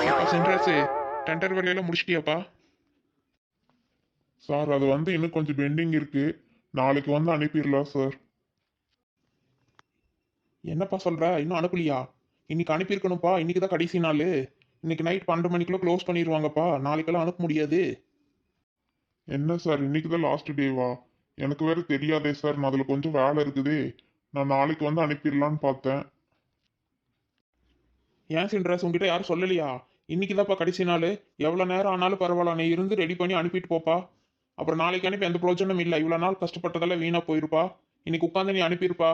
சென்ட்ரஸு tender வேலையெல்லாம் முடிச்சிட்டியாப்பா? Sir அது வந்து இன்னும் கொஞ்சம் பெண்டிங் இருக்கு. நாளைக்கு வந்து அனுப்பிடலாம் சார். என்னப்பா சொல்ற? இன்னும் அனுப்பலையா? இன்னைக்கு அனுப்பியிருக்கணும்ப்பா. இன்னைக்கு தான் கடைசி நாள். இன்னைக்கு நைட் பன்னெண்டு மணிக்குள்ள க்ளோஸ் பண்ணிடுவாங்கப்பா நாளைக்கெல்லாம் அனுப்ப முடியாது. என்ன சார் இன்னைக்கு தான் லாஸ்ட் டேவா எனக்கு வேற தெரியாதே சார். நான் அதில் கொஞ்சம் வேலை இருக்குது. நான் நாளைக்கு வந்து அனுப்பிடலான்னு பார்த்தேன். ஏன் சென்ட்ரஸ் உங்ககிட்ட யாரும் சொல்லலையா? இன்னைக்கு தான்ப்பா கடைசி நாள். எவ்வளோ நேரம் ஆனாலும் பரவாயில்ல நீ இருந்து ரெடி பண்ணி அனுப்பிட்டு போப்பா. அப்புறம் நாளைக்கு அனுப்பி எந்த பிரோஜனமும் இல்லை. இவ்வளோ நாள் கஷ்டப்பட்டதெல்லாம் வீணாக போயிருப்பா. இன்னைக்கு உட்காந்து நீ அனுப்பியிருப்பா.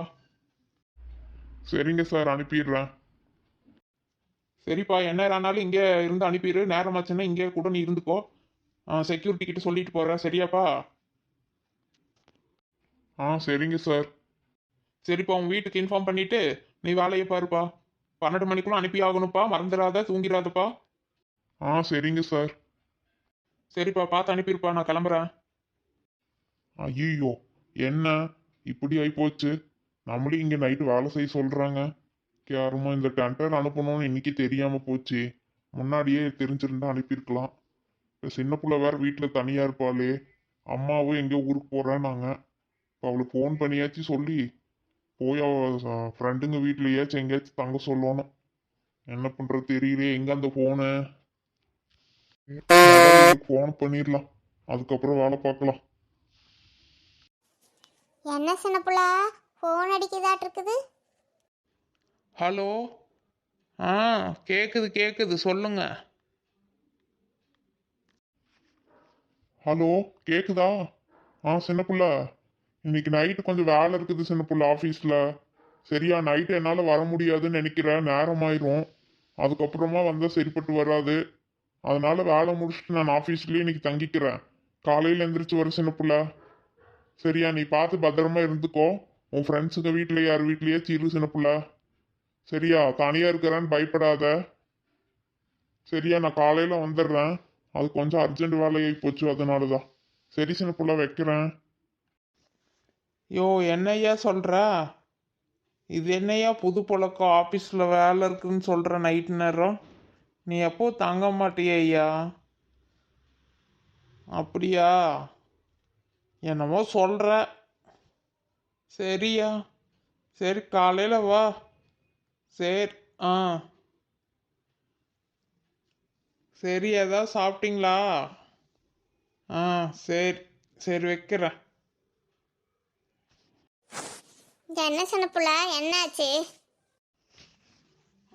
சரிங்க சார் அனுப்பிடுறேன். சரிப்பா என்ன ஆனாலும் இங்கே இருந்து அனுப்பிடு நேரமாச்சுன்னா இங்கே கூட நீ இருந்துக்கோ. செக்யூரிட்டி கிட்ட சொல்லிட்டு போற. சரியாப்பா? ஆ சரிங்க சார். சரிப்பா உன் வீட்டுக்கு இன்ஃபார்ம் பண்ணிட்டு நீ வேலையை பாருப்பா. பன்னெண்டு மணிக்குள்ள அனுப்பி ஆகணும்ப்பா மறந்துடாத தூங்கிடாதப்பா. ஆ சரிங்க சார். சரிப்பா பார்த்து அனுப்பியிருப்பா நான் கிளம்புறேன். ஐயோ என்ன? இப்படி ஆயிப்போச்சு. நம்மளும் இங்கே நைட்டு வேலை செய்ய சொல்கிறாங்க யாருமோ இந்த டெண்டர் அனுப்பணும்னு இன்னைக்கு தெரியாமல் போச்சு. முன்னாடியே தெரிஞ்சிருந்தா அனுப்பியிருக்கலாம் இப்போ சின்ன பிள்ளை வேற வீட்டில் தனியாக இருப்பாளே. அம்மாவும் எங்கேயோ ஊருக்கு போகிறேன்னாங்க இப்போ அவளுக்கு ஃபோன் பண்ணியாச்சும் சொல்லி. போய் அவ ஃப்ரெண்டுங்க வீட்லையாச்சும் எங்கேயாச்சும் தங்க சொல்லணும். என்ன பண்ணுறது தெரியலையே எங்கே அந்த ஃபோனு ஃபோன் பண்ணிடலாம். அதுக்கப்புறம் வேலை பார்க்கலாம். என்ன சின்ன புள்ள? ஃபோன் அடிக்குதாட்டு இருக்குது. ஹலோ ஆ கேட்குது கேட்குது சொல்லுங்க. ஹலோ கேக்குதா? ஆ சின்ன புள்ள. இன்னைக்கு நைட்டு கொஞ்சம் வேலை இருக்குது சின்ன புள்ள ஆஃபீஸில் சரியா நைட்டு என்னால் வர முடியாதுன்னு நினைக்கிறேன். நேரமாயிரும். அதுக்கப்புறமா வந்தால் சரிப்பட்டு வராது. அதனால வேலை முடிச்சுட்டு நான் ஆஃபீஸ்லேயே இன்னைக்கு தங்கிக்கிறேன். காலையில் எந்திரிச்சு வர சின்ன பிள்ளை சரியா நீ பார்த்து பத்திரமா இருந்துக்கோ. உன் ஃப்ரெண்ட்ஸுங்க வீட்டில் யார் வீட்லேயே சிறு சின்ன பிள்ளை. சரியா தனியாக இருக்கிறான்னு பயப்படாத. சரியா நான் காலையில் வந்துடுறேன். அது கொஞ்சம் அர்ஜென்ட் வேலையாகி போச்சு அதனால தான் சரி சின்ன பிள்ளை வைக்கிறேன். யோ என்னய்யா சொல்கிற இது என்னய்யா புது பழக்கம்? ஆஃபீஸில் வேலை இருக்குன்னு சொல்கிற நைட் நேரம்? நீ எப்போ தங்க மாட்டியா ஐயா? அப்படியா? என்னமோ சொல்கிற சரியா. சரி காலையில் வா. சரி ஆ. சரி ஏதாவது சாப்பிட்டீங்களா? ஆ சரி சரி வைக்கிறேன். என்ன சின்ன புள்ள? என்னாச்சு?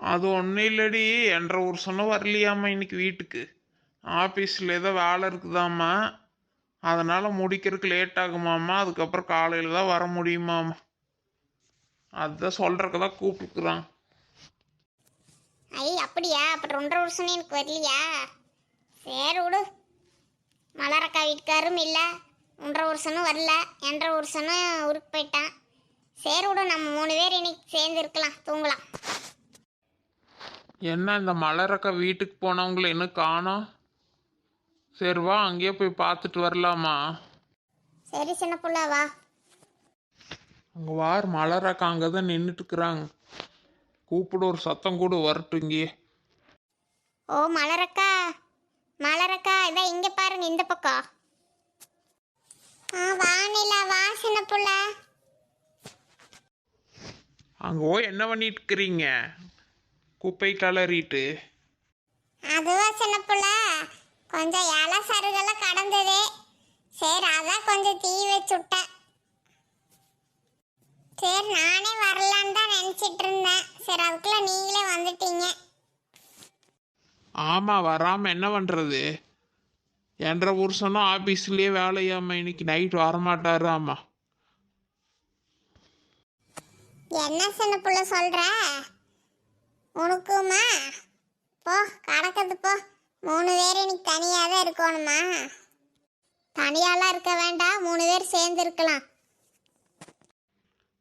அது ஒன்றும் இல்லடி என்ற வருஷனும் வரலையாம்மா இன்னைக்கு வீட்டுக்கு. ஆஃபீஸில் ஏதோ வேலை இருக்குதாம்மா. அதனால் முடிக்கிறதுக்கு லேட் ஆகுமாம்மா. அதுக்கப்புறம் காலையில் தான் வர முடியுமாம்மா. அதுதான் சொல்கிறக்கு தான் கூப்பிட்டுக்குறான். ஐ அப்படியா? அப்புறம் ஒன்றரை வருஷம் எனக்கு வரலையா? சரி விடு. மலரக்கா வீட்டுக்காரும் இல்லை. ஒன்றரை வருஷனும் வரல. என்ற வருஷனும் ஊருக்கு போயிட்டான். சரி விடு நம்ம மூணு பேர் இன்னைக்கு சேர்ந்து இருக்கலாம். தூங்கலாம். என்ன இந்த மலரக்கா வீட்டுக்கு போனவங்கள இன்னும் காணோம்? சரி வா அங்கேயே போய் பார்த்துட்டு வரலாமா? சரி சின்ன புள்ள வா. அங்கே வார் மலரக்கா அங்கே தான் நின்றுட்டுக்குறாங்க கூப்பிடு ஒரு சத்தம் கூட வரட்டும் இங்கேயே. ஓ மலரக்கா. மலரக்கா இதான் இங்க பாருங்க இந்த பக்கம். ஆ வானிலா வா சின்ன புள்ள. அங்கே போய் என்ன பண்ணிட்டு இருக்கிறீங்க குப்பை கலறிட்டு அதுவா சின்ன புள்ள. கொஞ்சம் இலை சருகெல்லாம் கடந்தது. சரி அதான் கொஞ்சம் தீ வச்சு விட்டேன். சரி நானே வரலான்னு தான் நினச்சிட்டு இருந்தேன். சரி அதுக்குள்ள நீங்களே வந்துட்டீங்க. ஆமாம் வராமல் என்ன பண்ணுறது என்ற புருஷனும் ஆஃபீஸ்லேயே வேலையாம இன்னைக்கு நைட் வரமாட்டாரு ஆமா என்ன சின்ன புள்ள சொல்ற? உனக்குமா? போ கடக்குது போ. மூணு பேர் இன்னைக்கு தனியாக தான் இருக்கணுமா? தனியாலாம் இருக்க வேண்டாம் மூணு பேர் சேர்ந்து இருக்கலாம்.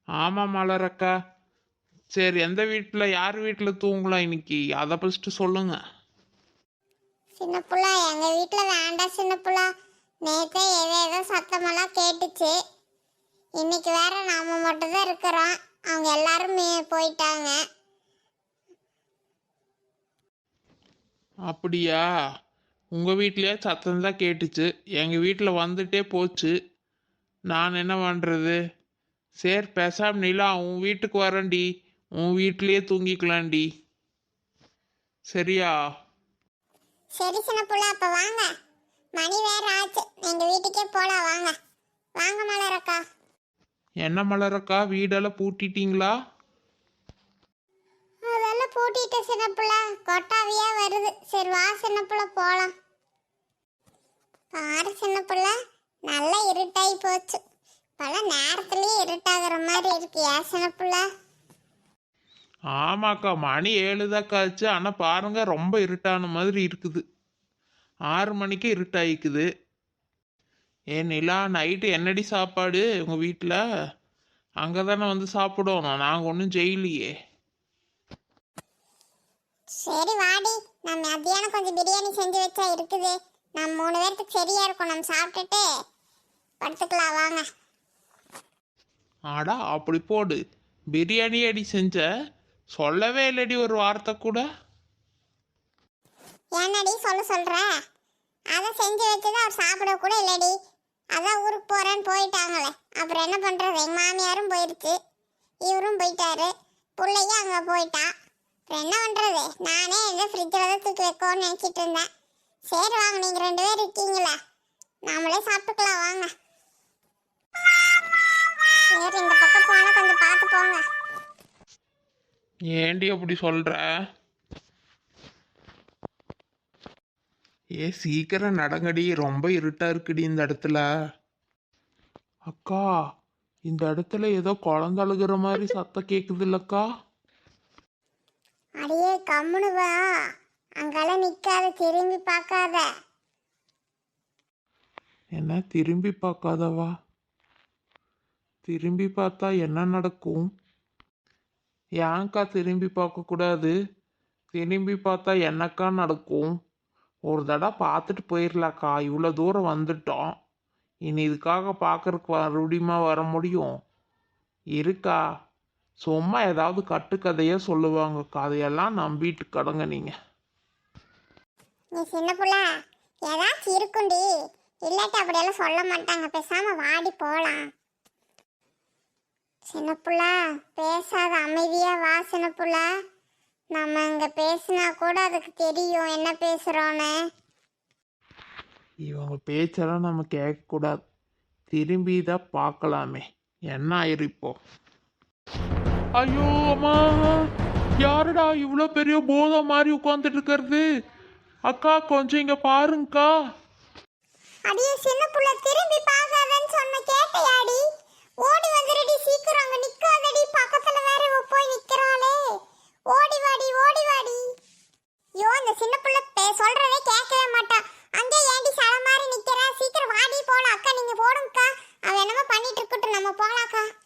ஆமாம் மலரக்கா சரி எந்த வீட்டில் யார் வீட்டில் தூங்கலாம் இன்னைக்கு? அதை ஃபஸ்ட்டு சொல்லுங்க. சின்ன புள்ள எங்க வீட்ல வேண்டாம் சின்ன புள்ள. நேத்தே ஏதோ ஏதோ சத்தமெல்லாம் கேட்டுச்சு. இன்னைக்கு வேற நாம மட்டும் தான் இருக்கிறோம். அவங்க எல்லாரும் போயிட்டாங்க. அப்படியா? உங்கள் வீட்லயே சத்தம் தான் கேட்டுச்சு. எங்கள் வீட்டில் வந்துட்டே போச்சு. நான் என்ன பண்ணுறது சரி பேசாம நிலா உன் வீட்டுக்கு வரேன்டி. உன் வீட்லயே தூங்கிக்கலாம்டி. சரியா? சரி சின்ன புள்ள அப்ப வாங்க. மணி வேற ஆச்சு. எங்க வீட்டுக்கே போலாம். வாங்க. வாங்க மலரக்கா. என்ன மலரக்கா? வீடெல்லாம் பூட்டிட்டீங்களா? அதெல்லாம் பூட்டிட்ட சின்னப்புல கொட்டாவியா வருது. சரி வா சின்னப்புல போலாம். பாரு சின்னப்புல நல்லா இருட்டாகி போச்சு. பல நேரத்துலயே இருட்டாகிற மாதிரி இருக்கு ஏன் சின்னப்புல ஆமாக்கா மணி ஏழு தான் காய்ச்சு ஆனால் பாருங்க ரொம்ப இருட்டான மாதிரி இருக்குது. ஆறு மணிக்கு இருட்டாயிக்குது. ஏ நிலா நைட்டு என்னடி சாப்பாடு உங்கள் வீட்டில் அங்கே தானே வந்து சாப்பிடணும். நாங்கள் ஒன்றும் செய்யலையே. சரி வாடி. நான் மத்தியானம் கொஞ்சம் பிரியாணி செஞ்சு வச்சா இருக்குது. நம்ம மூணு பேர்த்துக்கு சரியா இருக்கும். நம்ம சாப்பிட்டுட்டு படுத்துக்கலாம் வாங்க. ஆடா அப்படி போடு. பிரியாணி அடி செஞ்ச? சொல்லவே இல்லடி ஒரு வார்த்தை கூட. என்னடி சொல்ல சொல்ற? அதை செஞ்சு வச்சது அவர் சாப்பிட கூட இல்லடி. அதான் ஊருக்கு போறேன்னு போயிட்டாங்களே. அப்புறம் என்ன பண்றது? எங்க மாமியாரும் போயிருச்சு. இவரும் போயிட்டாரு. பிள்ளையும் அங்க போயிட்டான் என்ன பண்ணுறது நானே இந்த ஃப்ரிட்ஜில் தான் தூக்கி வைக்கோன்னு நினச்சிட்டு இருந்தேன். சரி வாங்க நீங்கள் ரெண்டு பேர் இருக்கீங்களா? நாமளே சாப்பிட்டுக்கலாம் வாங்க. சரி இந்த பக்கம் போனால் கொஞ்சம் பார்த்து போங்க. ஏண்டி அப்படி சொல்கிற ஏ சீக்கிரம் நடங்கடி. ரொம்ப இருட்டாக இருக்குடி இந்த இடத்துல. அக்கா இந்த இடத்துல ஏதோ குழந்தை அழுகிற மாதிரி சத்தம் கேட்குது இல்லக்கா அடியே கம்முனு வா. அங்கெல்லாம் நிற்காத திரும்பி பார்க்காத. என்ன திரும்பி பார்க்காதவா? திரும்பி பார்த்தா என்ன நடக்கும்? ஏன்க்கா திரும்பி பார்க்கக்கூடாது திரும்பி பார்த்தா என்னக்கா நடக்கும்? ஒரு தடவை பார்த்துட்டு போயிடலாக்கா இவ்வளோ தூரம் வந்துட்டோம். இனி இதுக்காக பார்க்கறதுக்கு மறுபடியுமா வர முடியும்? இருக்கா? சும்மா ஏதாவது கட்டுக்கதையே சொல்லுவாங்கக்கா அதையெல்லாம் நம்பிட்டு கடங்க நீங்கள் நீ சின்ன புள்ள ஏதாச்சும் இருக்குண்டி. இல்லாட்டி அப்படியெல்லாம் சொல்ல மாட்டாங்க. பேசாம வாடி போலாம். சின்ன புள்ள பேசாத அமைதியா வா சின்ன புள்ள. நம்ம இங்க பேசினா கூட அதுக்கு தெரியும் என்ன பேசுறோன்னு. இவங்க பேச்செல்லாம் நம்ம கேட்கக்கூடாது. திரும்பி தான் பார்க்கலாமே. என்ன ஆயிரு இப்போ? ஐயோ அம்மா. யாருடா இவ்வளோ பெரிய போதம் மாதிரி உட்காந்துட்டு இருக்கிறது அக்கா கொஞ்சம் இங்க பாருங்கக்கா. அடியே சின்ன புள்ள திரும்பி பார்க்காதன்னு சொன்ன கேட்டையாடி? ஓடி வந்துடுடி சீக்கிரம் அங்க நிக்காதடி. பக்கத்துல வேற இவ போய் நிக்கிறாளே. ஓடி வாடி ஓடி வாடி. ஐயோ இந்த சின்ன புள்ள பே- சொல்றதே கேட்கவே மாட்டா. அங்கே ஏண்டி சல மாதிரி நிக்கிறா? சீக்கிரம் வாடி போலாம். அக்கா நீங்க போடுங்கக்கா. அவ என்னமோ பண்ணிட்டு இருக்கட்டும் நம்ம போலாக்கா.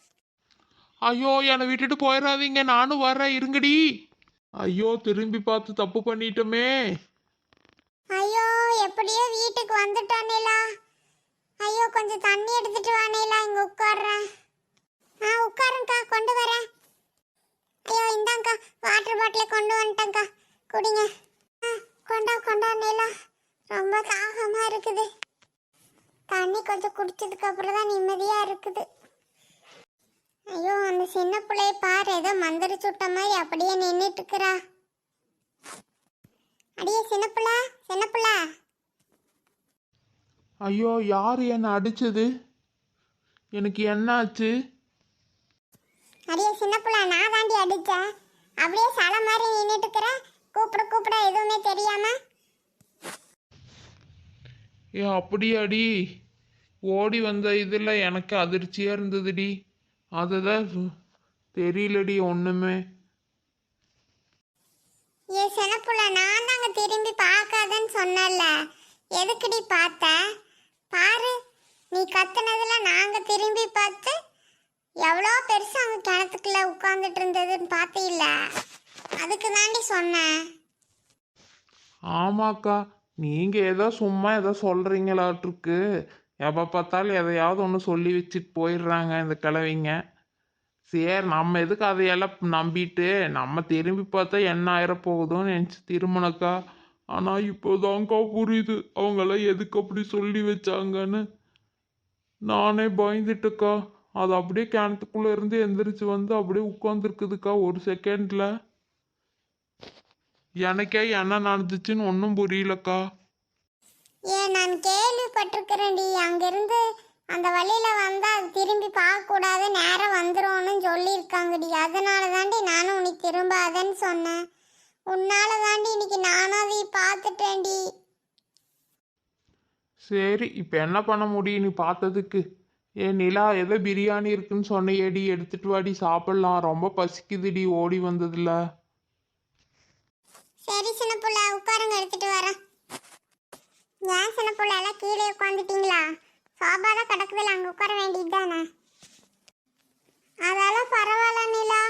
ஐயோ என்னை விட்டுட்டு போயிடாதீங்க நானும் வரேன் இருங்கடி. ஐயோ திரும்பி பார்த்து தப்பு பண்ணிட்டோமே. ஐயோ எப்படியோ வீட்டுக்கு வந்துட்டானேலா ஐயோ கொஞ்சம் தண்ணி எடுத்துட்டு வானேலா இங்க உட்கார்றேன். ஆ உட்காருங்கக்கா கொண்டு வரேன். ஐயோ இந்தாங்கக்கா வாட்டர் பாட்டிலை கொண்டு வந்துட்டேங்க்கா குடிங்க. ஆ கொண்டா கொண்டா நிலா. ரொம்ப தாகமா இருக்குது. தண்ணி கொஞ்சம் குடிச்சதுக்கு அப்புறம் தான் நிம்மதியா இருக்குது. ஐயோ அந்த சின்ன பிள்ளைய பாரு. ஏதோ மந்திரி சுட்ட மாதிரி அப்படியே நின்றுட்டு இருக்கிறா அடியே சின்ன பிள்ளை சின்ன பிள்ளை. ஐயோ யார் என்னை அடிச்சது? எனக்கு என்ன ஆச்சு அடியே சின்ன புள்ள நான் தாண்டி அடிச்சேன். அப்படியே சலை மாதிரி நின்றுட்டு இருக்கிற கூப்பிட கூப்பிட எதுவுமே தெரியாம. ஏ அப்படியாடி? ஓடி வந்த இதில் எனக்கு அதிர்ச்சியாக இருந்ததுடி. அதுதான் தெரியலடி ஒன்றுமே ஏ புள்ள நான் தாங்க திரும்பி பார்க்காதன்னு சொன்னல எதுக்குடி பார்த்த? பாரு நீ கத்துனதுல நாங்க திரும்பி பார்த்து எவ்வளோ பெருசு அங்க கிணத்துக்குள்ள உட்கார்ந்துட்டு இருந்ததுன்னு பார்த்தீல்ல. அதுக்கு தாண்டி சொன்னேன். ஆமாக்கா நீங்கள் ஏதோ சும்மா ஏதோ சொல்கிறீங்களாட்டிருக்கு எப்போ பார்த்தாலும் எதையாவது ஒன்று சொல்லி வச்சுட்டு போயிடுறாங்க இந்த கிழவிங்க. சரி நம்ம எதுக்கு அதையெல்லாம் நம்பிட்டு நம்ம திரும்பி பார்த்தா என்ன ஆயிரப்போகுதோன்னு நினச்சி திருமணக்கா ஆனால் இப்போதான்க்கா புரியுது. அவங்களாம் எதுக்கு அப்படி சொல்லி வச்சாங்கன்னு. நானே பயந்துட்டுக்கா. அது அப்படியே கிணத்துக்குள்ளே இருந்து எந்திரிச்சு வந்து அப்படியே உட்காந்துருக்குதுக்கா ஒரு செகண்டில் எனக்கே என்ன நடந்துச்சுன்னு ஒன்றும் புரியலக்கா. ஏன் நான் கேள்விப்பட்டிருக்கிறேன்டி. அங்கிருந்து அந்த வழியில வந்தா அது திரும்பி பார்க்க கூடாது நேரம் வந்துரும்னு சொல்லியிருக்காங்கடி. அதனால தாண்டி நானும் உனக்கு திரும்பாதேன்னு சொன்னேன். உன்னால தாண்டி இன்னைக்கு நானும் அதை பார்த்துட்டேன்டி. சரி இப்போ என்ன பண்ண முடியும் நீ பார்த்ததுக்கு? ஏ நிலா ஏதோ பிரியாணி இருக்குன்னு சொன்னையேடி. எடுத்துட்டு வாடி சாப்பிட்லாம். ரொம்ப பசிக்குதுடி ஓடி வந்ததுல. சரி சின்ன புள்ள உட்காருங்க எடுத்துட்டு வரேன். ஏன் சின்ன பிள்ளை எல்லாம் கீழே உட்காந்துட்டீங்களா சோபா தான் கிடக்குதுல அங்கே உட்கார வேண்டியது தானே? அதெல்லாம் பரவாயில்ல நிலா.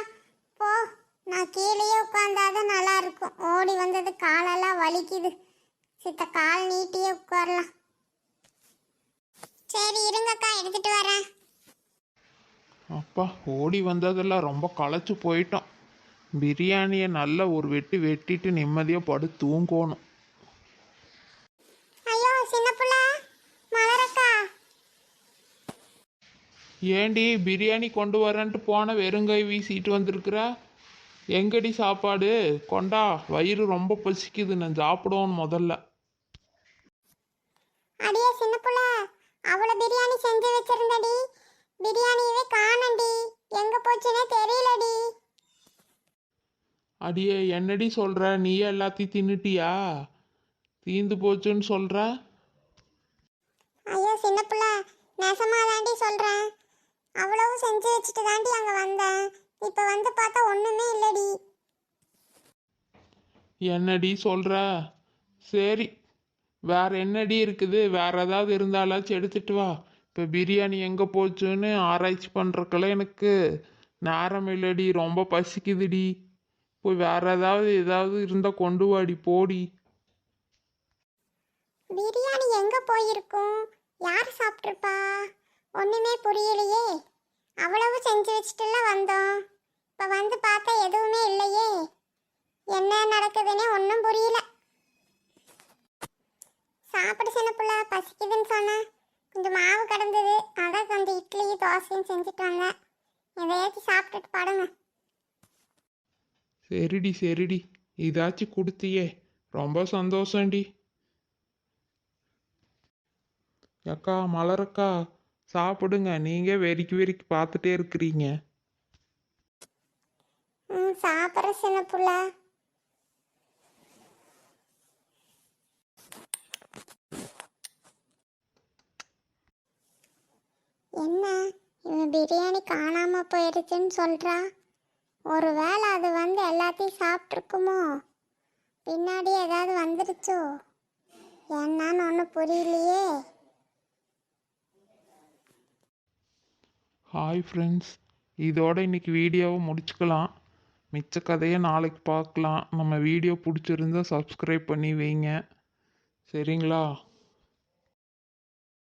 போ. நான் கீழேயே உட்காந்தாதான் நல்லா இருக்கும் ஓடி வந்தது காலெல்லாம் வலிக்குது. சித்த கால் நீட்டியே உட்காரலாம். சரி இருங்கக்கா எடுத்துட்டு வரேன். அப்பா ஓடி வந்ததெல்லாம் ரொம்ப களைச்சு போயிட்டோம். பிரியாணியை நல்லா ஒரு வெட்டி வெட்டிட்டு நிம்மதியாக படு தூங்கணும் ஐயோ சின்ன புள்ள மலரக்கா ஏண்டி பிரியாணி கொண்டு வரேன்ட்டு போன வெறுங்கை வீசிட்டு வந்திருக்கிற? எங்கடி சாப்பாடு? கொண்டா வயிறு ரொம்ப பசிக்குது நான் சாப்பிடுவோம் முதல்ல. அடியே சின்ன புள்ள அவ்வளோ பிரியாணி செஞ்சு வச்சிருந்தடி. பிரியாணியவே காணண்டி. எங்க போச்சுன்னே தெரியலடி. அடியே என்னடி சொல்ற? நீயே எல்லாத்தையும் தின்னுட்டியா? தீந்து போச்சுன்னு சொல்ற? ஐயோ சின்ன புள்ள நெசமா தாண்டி சொல்றேன். அவ்வளவு செஞ்சு வச்சுட்டு தாண்டி அங்க வந்தேன். இப்ப வந்து பார்த்தா ஒண்ணுமே இல்லடி. என்னடி சொல்ற? சரி. வேற என்னடி இருக்குது? வேற ஏதாவது இருந்தாலாச்சும் எடுத்துட்டு வா. இப்போ பிரியாணி எங்கே போச்சுன்னு ஆராய்ச்சி பண்ணுறக்கெல்லாம் எனக்கு நேரம் இல்லடி. ரொம்ப பசிக்குதுடி. போய் வேற ஏதாவது ஏதாவது இருந்தால் கொண்டு வாடி போடி. பிரியாணி எங்க போயிருக்கும்? யார் சாப்பிட்டிருப்பா? ஒண்ணுமே புரியலையே. அவ்வளவு செஞ்சு வச்சுட்டுலாம் வந்தோம். இப்போ வந்து பார்த்தா எதுவுமே இல்லையே. என்ன நடக்குதுன்னே ஒன்றும் புரியல. சாப்பிட சின்ன புள்ள பசிக்குதுன்னு சொன்னேன் கொஞ்சம் மாவு கிடந்தது. அதான் கொஞ்சம் இட்லி தோசையும் செஞ்சுட்டு வந்தேன். எதையாச்சும் சாப்பிட்டுட்டு படுங்க. சரிடி சரிடி. இதாச்சும் கொடுத்தியே. ரொம்ப சந்தோஷம்டி. அக்கா மலரக்கா. சாப்பிடுங்க. நீங்கள் வெறிக்கி வெறிக்கி பார்த்துட்டே இருக்கிறீங்க. ம் சாப்பிட்ற சின்ன புள்ள. என்ன? இவன் பிரியாணி காணாம போயிருச்சுன்னு சொல்றா? ஒருவேளை அது வந்து எல்லாத்தையும் சாப்பிட்ருக்குமோ பின்னாடி ஏதாவது வந்துருச்சோ? என்னன்னு ஒன்றும் புரியலையே. ஹாய் ஃப்ரெண்ட்ஸ் இதோட இன்றைக்கி வீடியோவை முடிச்சுக்கலாம். மிச்ச கதையை நாளைக்கு பார்க்கலாம். நம்ம வீடியோ பிடிச்சிருந்தா சப்ஸ்கிரைப் பண்ணி வைங்க. சரிங்களா?